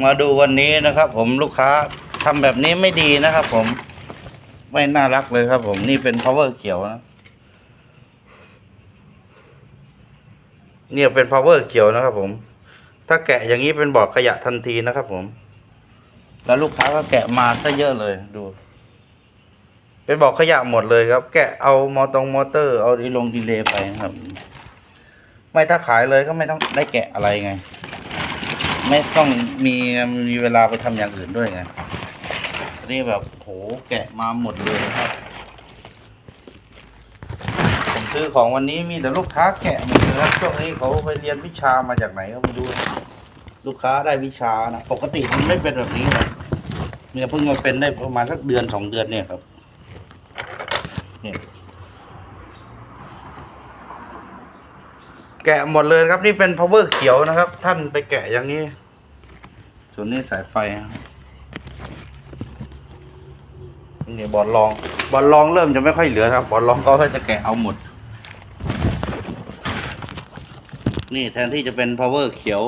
มาดูวันนี้นะครับ ผมลูกค้าทำแบบนี้ไม่ดีนะครับ ผมไม่น่ารักเลยครับ ผมนี่เป็น power เขียวนะเนี่ยเป็น power เขียวนะครับ ผม ถ้าแกะอย่างนี้เป็นบอร์ดขยะทันทีนะครับ ผม แล้วลูกค้าก็แกะมาซะเยอะเลยดู เป็นบอกขยะหมดเลยครับ แกะเอามอตรงมอเตอร์เอาดีลงดีเลย์ไปนะครับ ไม่ถ้าขายเลยก็ไม่ต้องได้แกะอะไรไง ไม่ต้องมีมีเวลาไปทำอย่างอื่นด้วยไงนนี่แบบโหแกะมาหมดเลยครับ ผมซื้อของวันนี้มีแต่ลูกค้าแกะหมดเลยครับช่วงนี้เขาไปเรียนวิชามาจากไหนก็ไม่รู้ลูกค้าได้วิชานะปกติมันไม่เป็นแบบนี้นะเนี่ยเพิ่งมาเป็นได้ประมาณสักเดือนสองเดือนเนี่ยครับเนี่ย แกะหมดเลยครับนี่เป็น power เขียวนะครับ ท่านไปแกะอย่างนี้ ส่วนนี้สายไฟครับนี่บอลลองบอลลองเริ่มจะไม่ค่อยเหลือครับบอลลองก็จะแกะเอาหมด นี่แทนที่จะเป็น power เขียว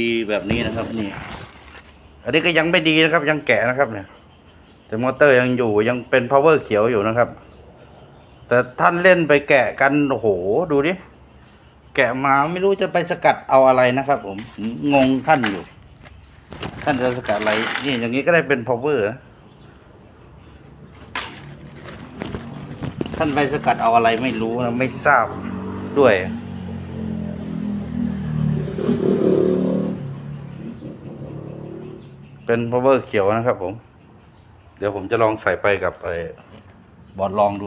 ดี ๆ แบบนี้นะครับนี่ อันนี้ก็ยังไม่ดีนะครับ ยังแกะนะครับเนี่ย แต่มอเตอร์ยังอยู่ยังเป็น power เขียวอยู่นะครับ แต่ท่านเล่นไปแกะกันโอ้โหดูดิ แกะมาไม่รู้จะไปสกัดเอาอะไรนะครับ ผมงงท่านอยู่ ท่านจะสกัดอะไร นี่อย่างนี้ก็ได้เป็น power ท่านไปสกัดเอาอะไรไม่รู้นะไม่ทราบด้วยเป็น power เขียวนะครับผม เดี๋ยวผมจะลองใส่ไปกับไอ้บอร์ดลองดู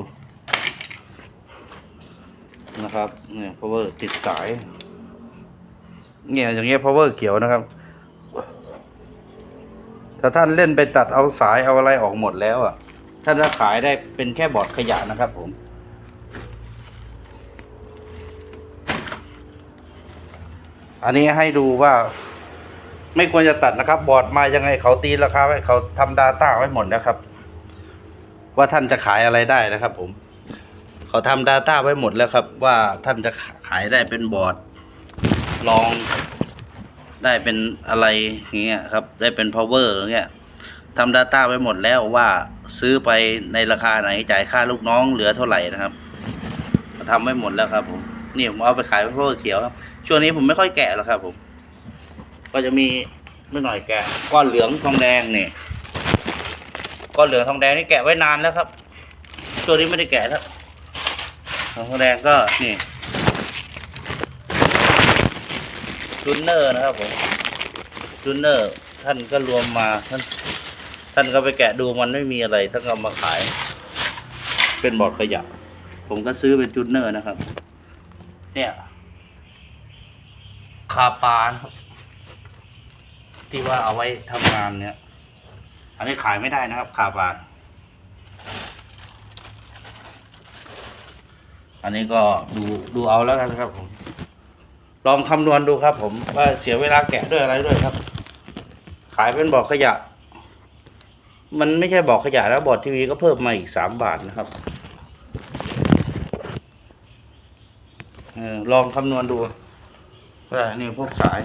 นะครับเนี่ย power ติดสาย เนี่ยอย่างเงี้ย power เขียวนะครับ ถ้าท่านเล่นไปตัดเอาสายเอาอะไรออกหมดแล้วอะ ท่านจะขายได้เป็นแค่บอร์ดขยะนะครับผมอันนี้ให้ดูว่าไม่ควรจะตัดนะครับ บอร์ดมายังไงเขาตีราคาไว้เขาทำ Data ไว้หมดนะครับ ว่าท่านจะขายอะไรได้นะครับผม เขาทำ Data ไว้หมดแล้วครับ ว่าท่านจะขายได้เป็นบอร์ดลองได้เป็นอะไรอย่างเงี้ยครับ ได้เป็น power อย่างเงี้ยทำ Data ไว้หมดแล้วว่าซื้อไปในราคาไหนจ่ายค่าลูกน้องเหลือเท่าไหร่นะครับทำไว้หมดแล้วครับผมนี่ผมเอาไปขายเป็น power เขียวครับช่วงนี้ผมไม่ค่อยแกะแล้วครับผม ก็จะมีไม่หน่อยแกะก้อนเหลืองทองแดงนี่ก้อนเหลืองทองแดงนี่แกะไว้นานแล้วครับช่วงนี้ไม่ได้แกะแล้ว ทองแดงก็นี่จูนเนอร์นะครับผมจูนเนอร์ท่านก็รวมมาท่านท่านก็ไปแกะดูมันไม่มีอะไรท่านก็มาขาย เป็นบอร์ดขยะ ผมก็ซื้อเป็นจูนเนอร์นะครับ เนี่ย คาปานครับที่ว่าเอาไว้ทำงานเนี่ย อันนี้ขายไม่ได้นะครับ คาบาน อันนี้ก็ดูดูเอาแล้วกันนะครับผม ลองคำนวณดูครับผมว่าเสียเวลาแกะด้วยอะไรด้วยครับ ขายเป็นบ่อขยะ มันไม่ใช่บ่อขยะแล้วบอร์ดทีวีก็เพิ่มมาอีกสามบาทนะครับออลองคำนวณดูว่านี่พวกสาย